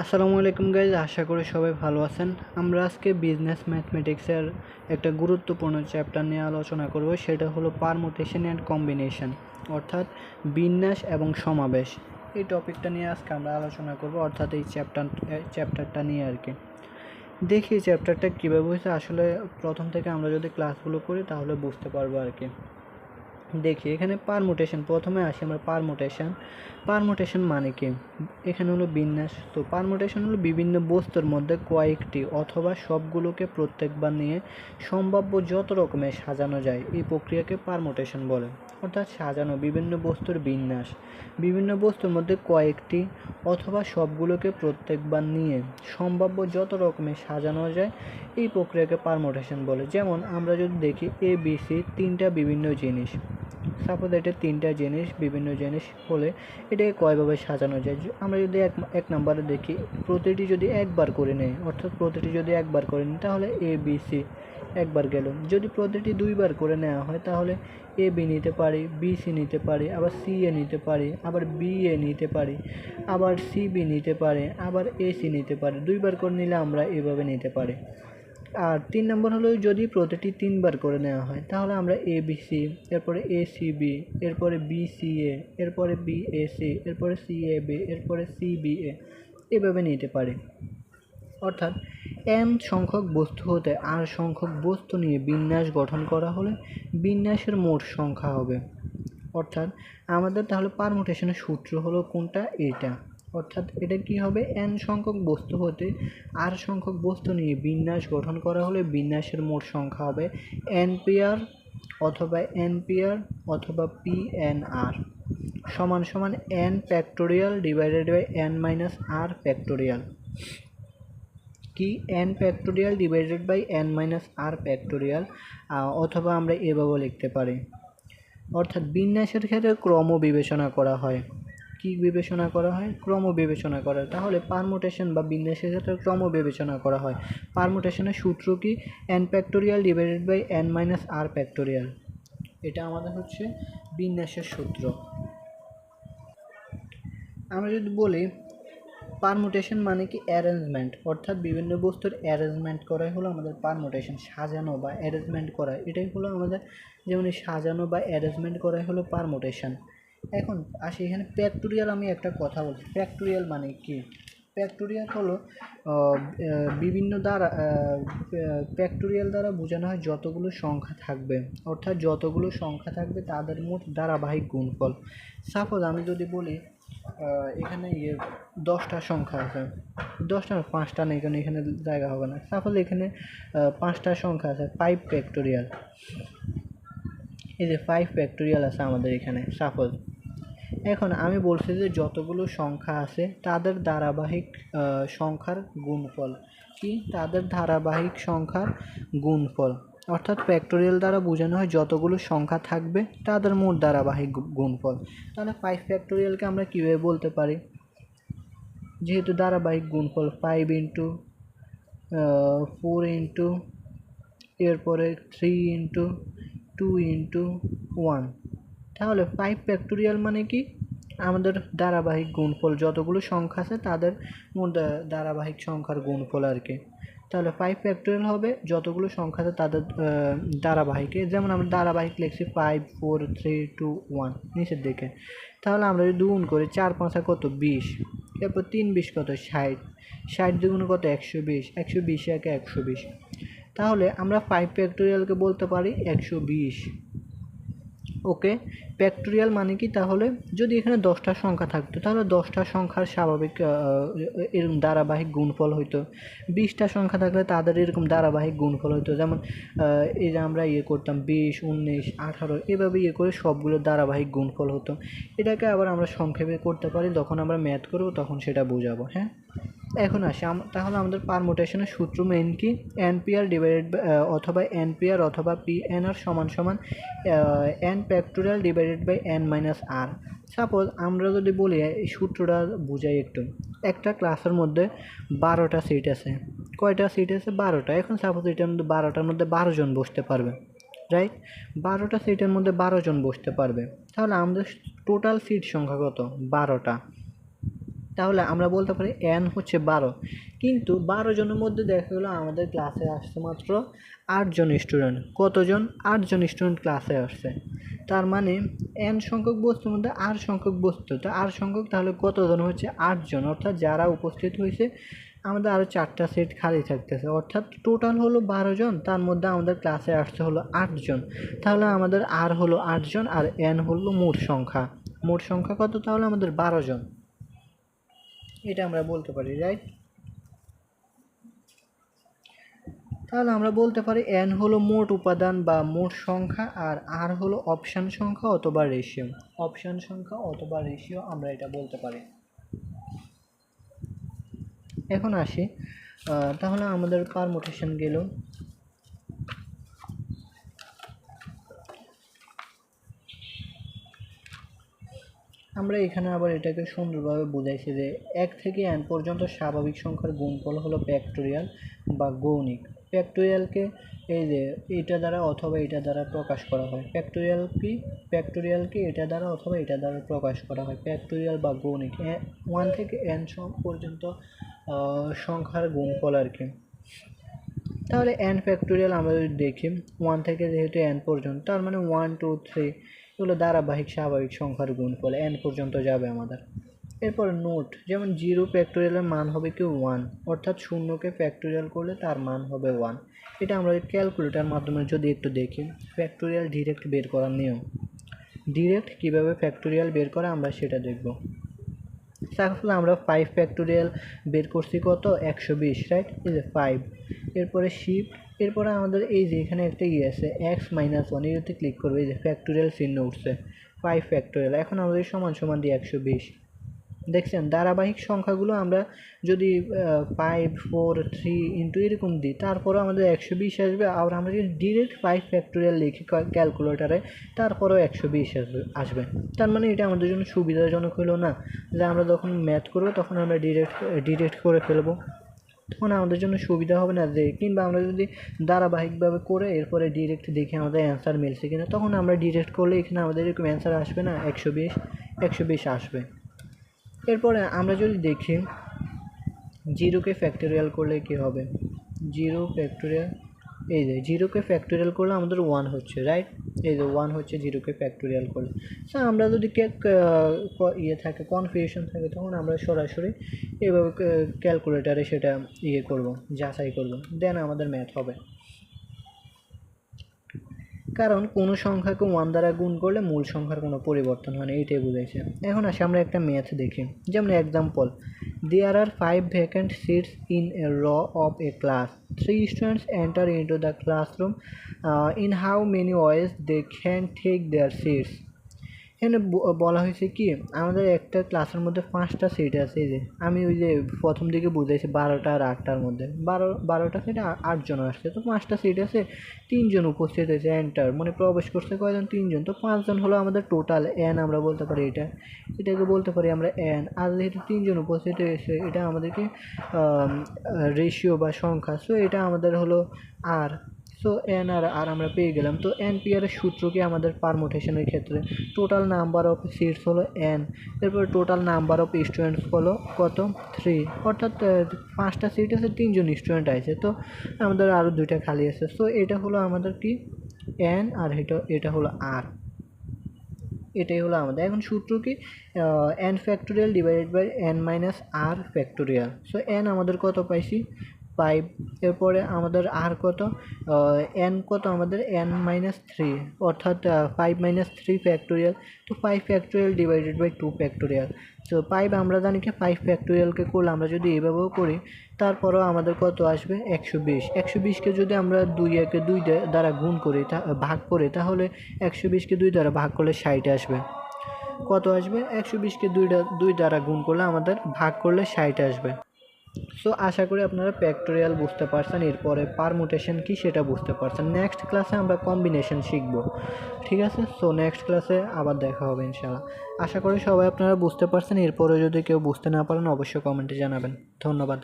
আসসালামু আলাইকুম গাইজ আশা করি সবাই ভালো আছেন। আমরা আজকে বিজনেস ম্যাথমেটিক্সের একটা গুরুত্বপূর্ণ চ্যাপ্টার নিয়ে আলোচনা করব, সেটা হলো পারমুটেশন অ্যান্ড কম্বিনেশন অর্থাৎ বিন্যাস এবং সমাবেশ। এই টপিকটা নিয়ে আজকে আমরা আলোচনা করব, অর্থাৎ এই চ্যাপ্টার চ্যাপ্টারটা নিয়ে আর কি। দেখি চ্যাপ্টারটা কীভাবে হয়েছে। আসলে প্রথম থেকে আমরা যদি ক্লাসগুলো করি, তাহলে বুঝতে পারব আর কি। দেখি, এখানে পারমুটেশন প্রথমে আসি আমরা পারমুটেশন পারমুটেশন মানে কি? এখানে হলো বিন্যাস। তো পারমুটেশন হলো বিভিন্ন বস্তুর মধ্যে কয়েকটি অথবা সবগুলোকে প্রত্যেকবার নিয়ে সম্ভাব্য যত রকমের সাজানো যায়, এই প্রক্রিয়াকে পারমুটেশন বলে। অর্থাৎ সাজানো বিভিন্ন বস্তুর বিন্যাস। বিভিন্ন বস্তুর মধ্যে কয়েকটি অথবা সবগুলোকে প্রত্যেকবার নিয়ে সম্ভাব্য যত রকমের সাজানো যায়, এই প্রক্রিয়াকে পারমুটেশন বলে। যেমন আমরা যদি দেখি এ বি সি তিনটা বিভিন্ন জিনিস। সাপোজ এটা তিনটা জিনিস, বিভিন্ন জিনিস হলে এটাকে কয়ভাবে সাজানো যায়? আমরা যদি এক এক নম্বরে দেখি, প্রতিটি যদি একবার করে নেই অর্থাৎ প্রতিটি যদি একবার করে নিই তাহলে এ বি সি একবার গেল। যদি প্রতিটি দুইবার করে নেওয়া হয়, তাহলে এ বি নিতে পারি বি সি নিতে পারি, আবার সি এ নিতে পারি, আবার বি এ নিতে পারি, আবার সি বি নিতে পারে, আবার এ সি নিতে পারে। দুইবার করে নিলে আমরা এভাবে নিতে পারি। আর তিন নম্বর হলো যদি প্রতিটি তিনবার করে নেওয়া হয়, তাহলে আমরা এ বি সি এরপরে এ সি বি এরপরে বি সি এ এরপরে বি এ সি এরপরে সি এ বি এরপরে সি বি এ এভাবে নিতে পারি। অর্থাৎ এম সংখ্যক বস্তু হতে আর সংখ্যক বস্তু নিয়ে বিন্যাস গঠন করা হলে বিন্যাসের মোট সংখ্যা হবে। অর্থাৎ আমাদের তাহলে পারমুটেশনের সূত্র হলো কোনটা? এটা অর্থাৎ এটা কি হবে? এন সংখ্যক বস্তু হতে আর সংখ্যক বস্তু নিয়ে বিন্যাস গঠন করা হলে বিন্যাসের মোট সংখ্যা হবে এন পেয়ার অথবা এন পেয়ার অথবা পি এন আর সমান সমান N factorial divided by N minus R factorial কি? N factorial divided by N minus R factorial অথবা আমরা এভাবেও লিখতে পারি। অর্থাৎ বিন্যাসের ক্ষেত্রে ক্রম বিবেচনা করা হয়। কি বিবেচনা করা হয়? ক্রম বিবেচনা করা তাহলে পারমুটেশন বা বিন্যাসের ক্ষেত্রে ক্রম বিবেচনা করা হয়। পারমুটেশনের সূত্র কি? N factorial divided by N minus R factorial এটা আমাদের হচ্ছে বিন্যাসের সূত্র। আমরা যদি বলি পারমুটেশন মানে কি? অ্যারেঞ্জমেন্ট অর্থাৎ বিভিন্ন বস্তুর অ্যারেঞ্জমেন্ট করাই হলো আমাদের পারমুটেশন সাজানো বা অ্যারেঞ্জমেন্ট করা। এটাই হলো আমাদের যেমন সাজানো বা অ্যারেঞ্জমেন্ট করাই হলো পারমুটেশন এখন আসি, এখানে ফ্যাক্টোরিয়াল আমি একটা কথা বলছি। ফ্যাক্টোরিয়াল মানে কি? ফ্যাক্টোরিয়াল হলো বিভিন্ন দ্বারা ফ্যাক্টোরিয়াল দ্বারা বোঝানো হয় যতগুলো সংখ্যা থাকবে। অর্থাৎ যতগুলো সংখ্যা থাকবে তাদের মোট ধারাবাহিক গুণফল। সাপোজ আমি যদি বলি এখানে ইয়ে দশটা সংখ্যা আছে। দশটা পাঁচটা নেই কারণ এখানে জায়গা হবে না। সাপোজ এখানে পাঁচটা সংখ্যা আছে ফাইভ ফ্যাক্টোরিয়াল এই যে ফাইভ ফ্যাক্টোরিয়াল আছে আমাদের এখানে সাপোজ এখন আমি বলছি যে যতগুলো সংখ্যা আছে, তাদের ধারাবাহিক সংখ্যার গুণফল। কি? তাদের ধারাবাহিক সংখ্যার গুণফল। অর্থাৎ ফ্যাক্টোরিয়াল দ্বারা বোঝানো হয় যতগুলো সংখ্যা থাকবে, তাদের মোট ধারাবাহিক গুণফল। তাহলে ফাইভ ফ্যাক্টোরিয়ালকে আমরা কীভাবে বলতে পারি? যেহেতু ধারাবাহিক গুণফল ফাইভ ইন্টু ফোর ইন্টু এরপরে three into two into one তাহলে ফাইভ ফ্যাক্টোরিয়াল মানে কি? আমাদের ধারাবাহিক গুণফল যতগুলো সংখ্যা আছে তাদের ধারাবাহিক সংখ্যার গুণফল আর কি। তাহলে ফাইভ ফ্যাক্টোরিয়াল হবে, যতগুলো সংখ্যা আছে তাদের ধারাবাহিকে। যেমন আমরা ধারাবাহিক লিখছি five four three two one নিচের দিকে। তাহলে আমরা যদি দুগুণ করি, চার, পাঁচা কত? বিশ। এরপর তিন, বিশ, কত? ষাট। ষাট দুগুণ কত? একশো বিশ। একশো বিশ, একে একশো বিশ। তাহলে আমরা ফাইভ ফ্যাক্টোরিয়ালকে বলতে পারি একশো বিশ। ওকে? ফ্যাক্টোরিয়াল মানে কি? তাহলে যদি এখানে দশটা সংখ্যা থাকতো, তাহলে দশটা সংখ্যার স্বাভাবিক এরকম ধারাবাহিক গুণফল হইতো। বিশটা সংখ্যা থাকলে তাদের এরকম ধারাবাহিক গুণফল হইতো। যেমন এই যে আমরা ইয়ে করতাম, বিশ, উনিশ, আঠারো, এভাবে ইয়ে করে সবগুলো ধারাবাহিক গুণফল হতো। এটাকে আবার আমরা সংক্ষেপে করতে পারি, যখন আমরা ম্যাথ করব তখন সেটা বোঝাবো হ্যাঁ? এখন আসি। তাহলে আমাদের পারমোটেশনের সূত্র মেন কি? এনপিআর ডিভাইডেড অথবা এনপিআর অথবা পি এন আর সমান সমান N factorial divided by N minus R suppose আমরা যদি বলি, এই সূত্রটা বুঝাই একটু। একটা ক্লাসের মধ্যে বারোটা সিট আছে। কয়টা সিট আছে? বারোটা। এখন সাপোজ এটার মধ্যে বারোটার মধ্যে বারো জন বসতে পারবে রাইট বারোটা সিটের মধ্যে বারো জন বসতে পারবে। তাহলে আমাদের টোটাল সিট সংখ্যা কত? বারোটা। তাহলে আমরা বলতে পারি এন হচ্ছে বারো। কিন্তু বারো জনের মধ্যে দেখা গেলো আমাদের ক্লাসে আসছে মাত্র আটজন স্টুডেন্ট কতজন? আটজন স্টুডেন্ট ক্লাসে আসছে। তার মানে এন সংখ্যক বস্তুর মধ্যে আর সংখ্যক বস্তু। তো আর সংখ্যক তাহলে কতজন হচ্ছে? আটজন। অর্থাৎ যারা উপস্থিত হয়েছে, আমাদের আরও চারটা সিট খালি থাকতেছে। অর্থাৎ টোটাল হলো বারো জন তার মধ্যে আমাদের ক্লাসে আসছে হলো আটজন। তাহলে আমাদের আর হলো আটজন আর এন হলো মোট সংখ্যা। মোট সংখ্যা কত? তাহলে আমাদের বারো জন এটা আমরা বলতে পারি রাইট তাহলে আমরা বলতে পারি এন হলো মোট উপাদান বা মোট সংখ্যা আর আর হলো অপশান সংখ্যা অথবা রেশিও অপশান সংখ্যা অথবা রেশিও আমরা এটা বলতে পারি। এখন আসি। তাহলে আমাদের পারমোটেশন গেল। আমরা এখানে আবার এটাকে সুন্দরভাবে বুঝাইছি যে এক থেকে এন পর্যন্ত স্বাভাবিক সংখ্যার গুণফল হলো ফ্যাক্টোরিয়াল বা গৌণিক। ফ্যাক্টোরিয়ালকে এই যে এটা দ্বারা অথবা এটা দ্বারা প্রকাশ করা হয়। ফ্যাক্টোরিয়াল কি? ফ্যাক্টোরিয়ালকে এটা দ্বারা অথবা এটা দ্বারা প্রকাশ করা হয়। ফ্যাক্টোরিয়াল বা গৌণিক। ওয়ান থেকে এন পর্যন্ত সংখ্যার গুণফল আর কি। তাহলে এন ফ্যাক্টোরিয়াল আমরা যদি দেখি ওয়ান থেকে যেহেতু এন পর্যন্ত, তার মানে ওয়ান টু থ্রি এগুলো ধারাবাহিক স্বাভাবিক সংখ্যার গুণফল এন পর্যন্ত যাবে আমাদের। এরপর নোট, যেমন জিরো ফ্যাক্টোরিয়ালের মান হবে কি ওয়ান অর্থাৎ শূন্যকে ফ্যাক্টোরিয়াল করলে তার মান হবে ওয়ান এটা আমরা ক্যালকুলেটার মাধ্যমে যদি একটু দেখি ফ্যাক্টোরিয়াল ডিরেক্ট বের করার নিয়ম। ডিরেক্ট কীভাবে ফ্যাক্টোরিয়াল বের করা আমরা সেটা দেখব। সাকসেসফুল আমরা ফাইভ ফ্যাক্টোরিয়াল বের করছি কত? একশো বিশ রাইট এই যে ফাইভ এরপরে শিফট এরপরে আমাদের এই যে এখানে একটা ইয়ে আছে এক্স মাইনাস ওয়ান এটাতে ক্লিক করবে এই যে ফ্যাক্টোরিয়াল চিহ্ন উঠছে ফাইভ ফ্যাক্টোরিয়াল এখন আমাদের সমান সমান দিয়ে একশো বিশ। দেখছেন, ধারাবাহিক সংখ্যাগুলো আমরা যদি ফাইভ ফোর থ্রি ইন্টু এরকম দিই, তারপরেও আমাদের একশো বিশ আসবে, আর আমরা যদি ডিরেক্ট ফাইভ ফ্যাক্টোরিয়াল লিখি ক্যালকুলেটারে তারপরেও একশো বিশ আসবে আসবে। তার মানে এটা আমাদের জন্য সুবিধাজনক হলো না, যে আমরা যখন ম্যাথ করব, তখন আমরা ডিরেক্ট ডিরেক্ট করে ফেলব। তখন আমাদের জন্য সুবিধা হবে না যে, কিংবা আমরা যদি ধারাবাহিকভাবে করে এরপরে ডিরেক্ট দেখি আমাদের অ্যান্সার মিলছে কিনা, তখন আমরা ডিরেক্ট করলে এখানে আমাদের এরকম অ্যান্সার আসবে না, একশো বিশ একশো বিশ আসবে। এরপরে আমরা যদি দেখি জিরোকে ফ্যাক্টোরিয়াল করলে কি হবে? জিরো ফ্যাক্টোরিয়াল এই যে জিরোকে ফ্যাক্টোরিয়াল করলে আমাদের ওয়ান হচ্ছে রাইট এই যে ওয়ান হচ্ছে জিরোকে ফ্যাক্টোরিয়াল করলে সো আমরা যদি ইয়ে থাকে কনফিউশন থাকে, তখন আমরা সরাসরি এইভাবে ক্যালকুলেটারে সেটা ইয়ে করব, যাচাই করব। দেন আমাদের ম্যাথ হবে। কারণ কোনো সংখ্যাকে ওয়ান দ্বারা গুণ করলে মূল সংখ্যার কোনো পরিবর্তন হয় না, এইটাই বুঝাইছে। এখন আসে আমরা একটা ম্যাথ দেখি। যেমন example There are 5 vacant seats in a row of a class. 3 students enter into the classroom uh, in how many ways they can take their seats. এখানে বলা হয়েছে কি, আমাদের একটা ক্লাসের মধ্যে পাঁচটা সিট আছে এই যে। আমি ওই যে প্রথম দিকে বুঝাইছি বারোটা আর আটটার মধ্যে। বারো, বারোটা সিটে আটজন আসছে। তো পাঁচটা সিট আছে তিনজন উপস্থিত হয়েছে এন্টার মানে প্রবেশ করছে কয়জন? তিনজন। তো পাঁচজন হলো আমাদের টোটাল এন আমরা বলতে পারি এটা। এটাকে বলতে পারি আমরা এন আর যেহেতু তিনজন উপস্থিত হয়েছে, এটা আমাদেরকে রেশিও বা সংখ্যা। সো এটা আমাদের হলো আর সো এন আর আর আমরা পেয়ে গেলাম। তো এন পি আর এর সূত্র কি আমাদের পারমোটেশনের ক্ষেত্রে? টোটাল নাম্বার অফ সিটস হলো এন এরপর টোটাল নাম্বার অফ স্টুডেন্টস হলো কত? থ্রি অর্থাৎ পাঁচটা সিট আছে, তিনজন স্টুডেন্ট আছে। তো আমাদের আরও দুইটা খালি আছে। সো এটা হলো আমাদের কি? এন আর এটা এটা হলো আর এটাই হলো আমাদের। এখন সূত্র কি? N factorial divided by N minus R factorial so N আমাদের কত পাইছি? ফাইভ এরপরে আমাদের আর কত? এন কত? আমাদের এন মাইনাস থ্রি অর্থাৎ ফাইভ মাইনাস থ্রি ফ্যাক্টোরিয়াল তো five factorial divided by two factorial so five আমরা জানি কি? ফাইভ ফ্যাক্টোরিয়ালকে করলে আমরা যদি এভাবেও করি, তারপরেও আমাদের কত আসবে? একশো বিশ। একশো বিশকে যদি আমরা দুই একে দুই দ্বা- দ্বারা গুণ করি, তা, ভাগ করি, তাহলে একশো বিশকে দুই দ্বারা ভাগ করলে ষাট আসবে। কত আসবে? একশো বিশকে দুই দুই দ্বারা গুণ করলে আমাদের ভাগ করলে ষাট আসবে। সো আশা করি আপনারা প্যাক্টোরিয়াল বুঝতে পারছেন, এরপরে পারমুটেশন কি সেটা বুঝতে পারছেন। নেক্সট ক্লাসে আমরা কম্বিনেশন শিখব, ঠিক আছে? সো নেক্সট ক্লাসে আবার দেখা হবে ইনশাআল্লাহ। আশা করি সবাই আপনারা বুঝতে পারছেন, এরপরে যদি কেউ বুঝতে না পারেন, অবশ্যই কমেন্টে জানাবেন। ধন্যবাদ।